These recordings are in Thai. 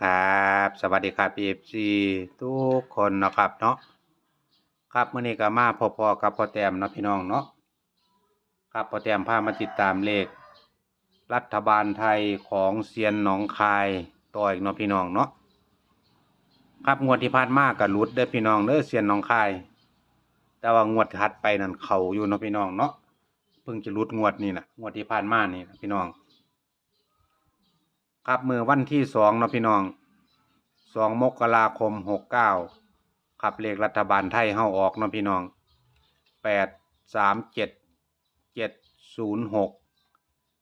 ครับ สวัสดีครับ PFC ทุกคนนะครับเนาะครับมื้อนี้ก็มาพอๆกับพ่อแต้มเนาะพี่น้องเนาะครับพ่อแต้มพามาติดตามเลข รัฐบาลไทยของเซียนหนองคายต่ออีกเนาะพี่น้องเนาะครับงวดที่ผ่านมาก็หลุดเด้อพี่น้องเด้อเซียนหนองคาย แต่ว่างวดถัดไปนั่นเขาอยู่เนาะพี่น้องเนาะเพิ่งจะหลุดงวดนี้นะงวดที่ผ่านมานี่นะพี่น้อง ครับมือวันที่สองเนาะพี่น้องสองมกราคมหกเก้าขับเลขรัฐบาลไทยเฮาออกเนาะพี่น้องแปดสามเจ็ดเจ็ดศูนย์หก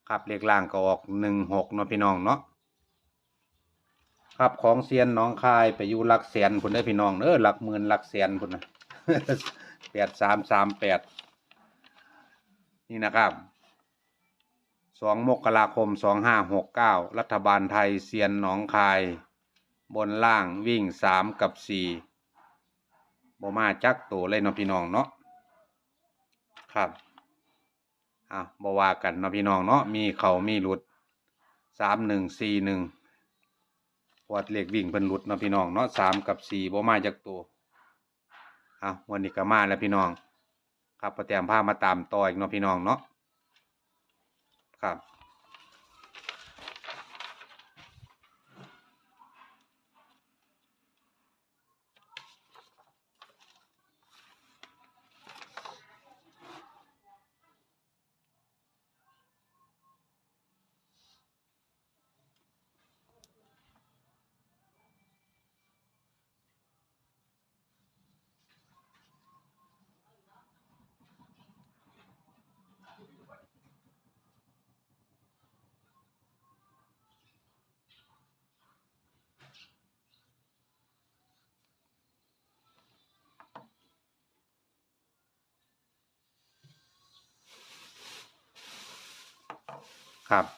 ขับเลขล่างก็ออกหนึ่งหกเนาะพี่น้องเนาะครับของเซียนน้องคายไปอยู่หลักแสนพุ่นได้พี่น้องเออหลักหมื่นหลักแสนพุ่นนะแปดสามสามแปดนี่นะครับ สองมกราคมสองห้าหกเก้ารัฐบาลไทยเซียนหนองคาย บนล่างวิ่งสามกับสี่บมาจักโตเลยเนาะพี่น้องเนาะครับอะบว่ากันเนาะพี่น้องเนาะมีเขามีหลุดสามหนึ่งสี่หนึ่งพวดเลขวิ่งเป็นหลุดเนาะพี่น้องเนาะสามกับสี่บมาจักโตอะวันนี้ก็มาแล้วพี่น้อง ครับประแตมผ้ามาตามต่ออีกเนาะพี่น้องเนาะ ค ครับ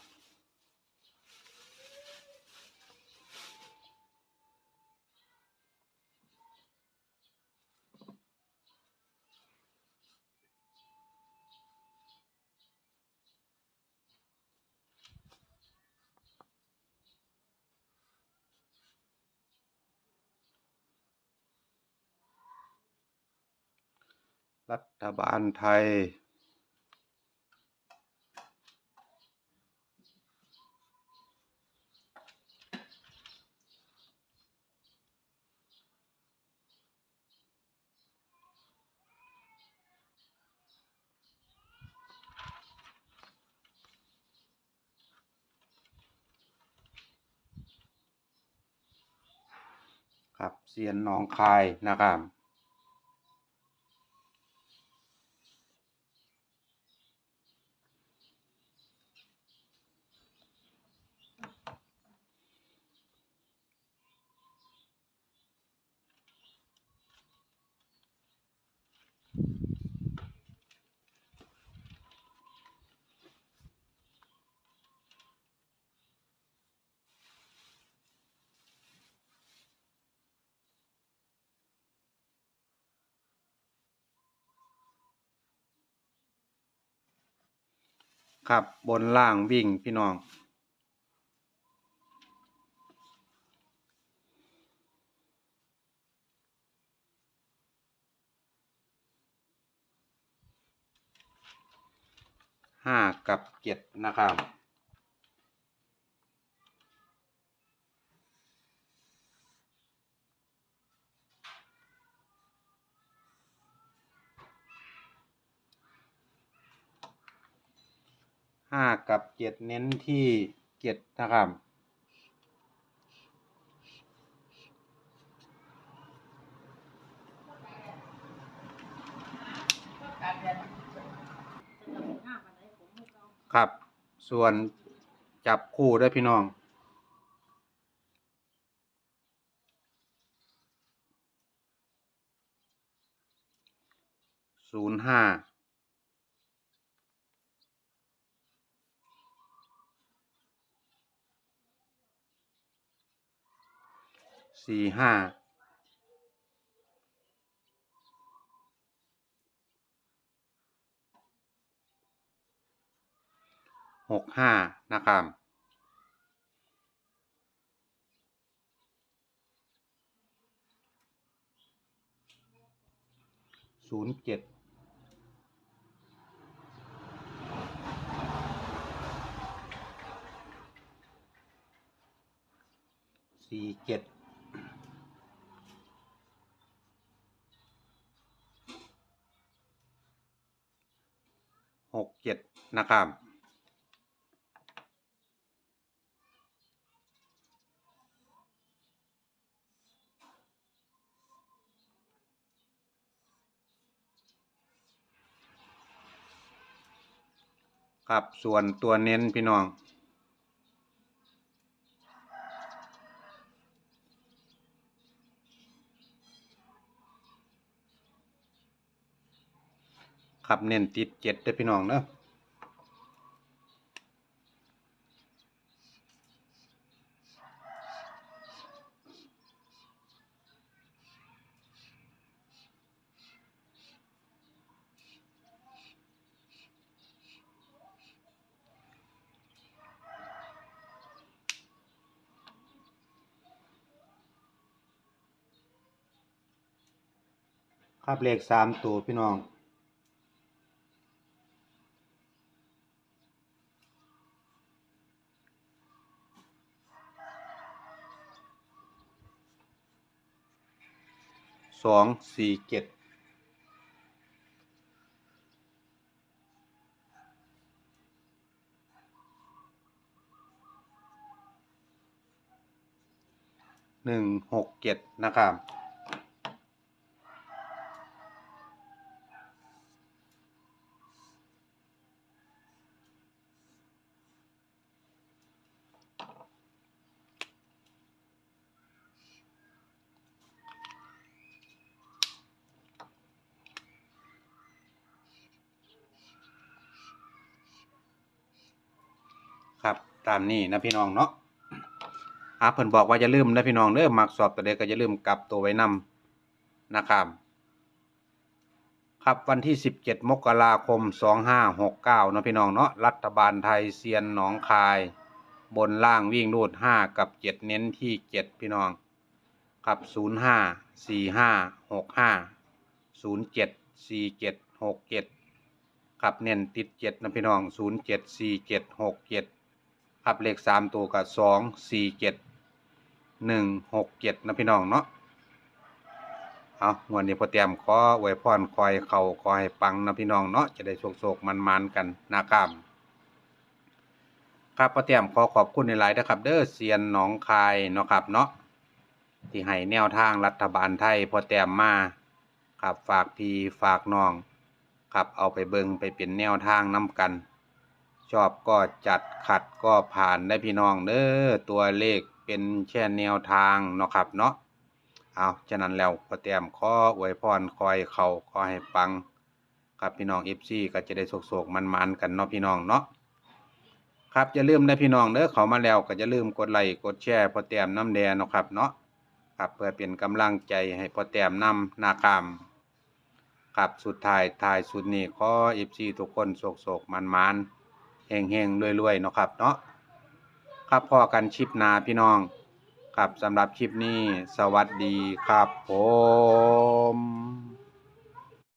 รัฐบาลไทย ครับเซียนหนองคายนะครับ ครับบนล่างวิ่งพี่น้อง ห้ากับเจ็ดนะครับ ห้ากับเจ็ดเน้นที่เจ็ดนะครับ ครับ ส่วนจับคู่ด้วยพี่น้องศูนย์ห้า สี่ห้าหกห้านะครับศูนย์เจ็ดสี่เจ็ด หกเจ็ดนะครับครับส่วนตัวเน้นพี่น้อง ครับเน้นติดเจ็ดเด้พี่น้องเนอะครับเลขสามตัวพี่น้อง สองสี่เจ็ดหนึ่งหกเจ็ดนะครับ ครับตามนี้นะพี่น้องเนาะอาเพิ่นบอกว่าอย่าลืมนะพี่น้องเด้อมักสอบตัวใดก็อย่าลืมกลับตัวไว้นำนะครับครับวันที่ 17 มกราคม 2569เนาะพี่น้องเนาะรัฐบาลไทยเซียนหนองคาย บนล่างวิ่งรูด 5 กับ 7 เน้นที่ 7 พี่น้อง ครับ 05 45 65 07 47 67 ครับเน้นติด 7 นะพี่น้อง 07 47 67 ครับเลข3ตัวกับ2 47 167นะพี่น้องเนาะเอางวดนี้พอเตรียมขอไว้พรคอยเขาขอให้ปังนะพี่น้องเนาะจะได้โชคๆมันๆกันนะครับครับพอเตรียมขอขอบคุณในหลายๆนะครับ เด้อเซียนหนองคายเนาะครับเนาะที่ให้แนวทางรัฐบาลไทยพอเตรียมมาครับฝากพี่ฝากน้องครับเอาไปเบิงไปเป็นแนวทางนํกัน ชอบก็จัดขัดก็ผ่านได้พี่น้องเด้อตัวเลขเป็นแค่แนวทางเนาะครับเนาะเอาฉะนั้นแล้วพอเตรียมข้ออวยพรคอยเขาขอให้ปังครับพี่น้อง FC ก็จะได้โศกๆมันๆกันเนาะพี่น้องเนาะครับอย่าลืมนะพี่น้องเด้อเขามาแล้วก็อย่าลืมกดไลค์กดแชร์พอเตรียมน้ำแดงเนาะครับเนาะครับเพื่อเป็นกำลังใจให้พอเตรียมนำนาคามครับสุดท้ายท้ายสุดนี้ขอ FC ทุกคนโศกๆมันๆ เฮงๆรวยๆเนาะครับเนาะครับพอกันชิปนาพี่น้อง ครับสำหรับคลิปนี้สวัสดีครับผม